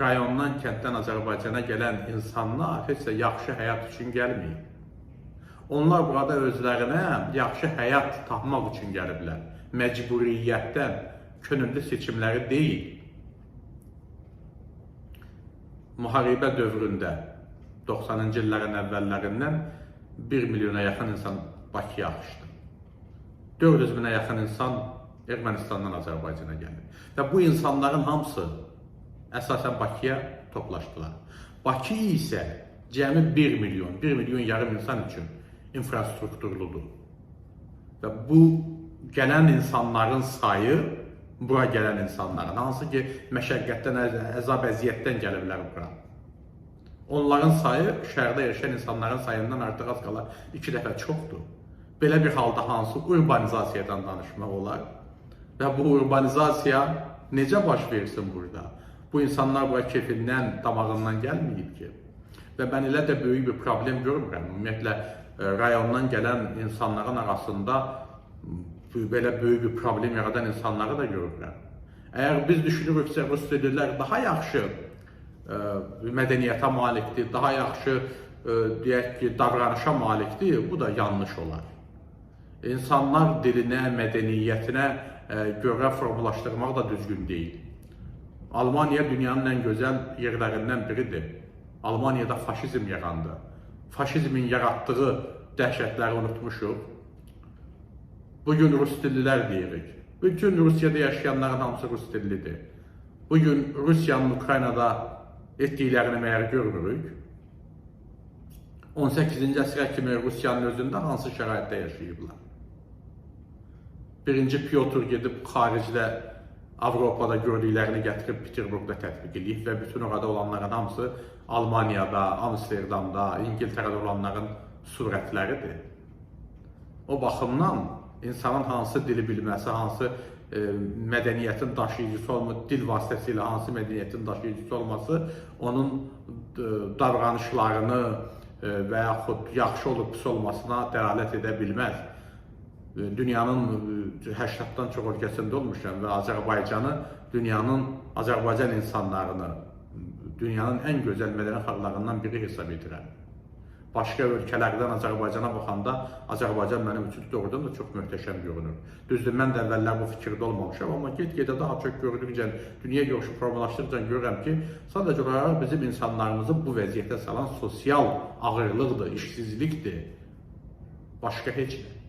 rayondan, kənddən Azərbaycana gələn insanlar heç də yaxşı həyat üçün gəlməyib. Onlar burada özlərinə yaxşı həyat tapmaq üçün gəliblər. Məcburiyyətdən, könüllü seçimləri deyil. Müharibə dövründə 90-cı illərin əvvəllərindən 1 milyona yaxın insan Bakıya axışdı. 400 minə yaxın insan Ermənistandan Azərbaycana gəldi. Və bu insanların hamısı əsasən Bakıya toplaşdılar. Bakı isə cəmi 1 milyon, 1 milyon yarım insan üçün infrastrukturludur. Və bu gələn insanların sayı bura gələn insanların hansı ki məşəqqətdən, əz- əzab, əziyyətdən gəliblər bura. Onların sayı şəhərdə yaşayan insanların sayından artıq az qala 2 dəfə çoxdur. Belə bir halda hansı urbanizasiyadan danışmaq olar? Və bu urbanizasiya necə baş versin burada? Bu insanlar bura kefindən, damağından gəlməyib ki. Və mən elə də böyük bir problem görmürəm. Ümumiyyətlə e, rayondan gələn insanların arasında belə böyük bir problem yaradan insanları da görürəm. Əgər biz düşünürüksə rus dillər daha yaxşı ə, mədəniyyətə malikdir, daha yaxşı ə, deyək ki, davranışa malikdir, bu da yanlış olar. İnsanlar dilinə, mədəniyyətinə ə, görə formalaşdırmaq da düzgün deyil. Almaniya dünyanın ən gözəl yerlərindən biridir. Almaniyada faşizm yarandı. Faşizmin yaratdığı dəhşətləri unutmuşuq. Bugün rus dillilər deyirik. Bütün Rusiyada yaşayanların hamısı rus dillidir. Bugün Rusiyanın Ukraynada etdiklərini məyər görmürük. 18-ci əsrə kimi Rusiyanın özündə hansı şəraitdə yaşayıblar? Birinci Pyotr gedib xaricdə Avropada gördüklərini gətirib Peterburqda tətbiq edib və bütün orada olanların hamısı Almaniyada, Amsterdamda, İngiltərədə olanların surətləridir. O baxımdan insanın hansı dili bilməsi, hansı e, mədəniyyətin daşıyıcısı olması, dil vasitəsilə hansı mədəniyyətin daşıyıcısı olması onun e, davranışlarını e, və yaxud yaxşı olub pis olmasına dəlalət edə bilməz. E, Dünyanın e, 80-dan çox ölkəsində olmuşam və Azərbaycanı dünyanın Azərbaycan insanlarını dünyanın ən gözəl mədəni xalqlarından biri hesab edirəm. Başqa ölkələrdən Azərbaycana baxanda Azərbaycan mənim üçün doğrudan da çox möhtəşəm görünür. Düzdür, mən də əvvəllər bu fikirdə olmamışam, amma get-gedə daha çox gördükcə, dünya görüşü formalaşdıqca görürəm ki, sadəcə olaraq bizim insanlarımızı bu vəziyyətə salan sosial ağırlıqdır, işsizlikdir. Başqa heç nə.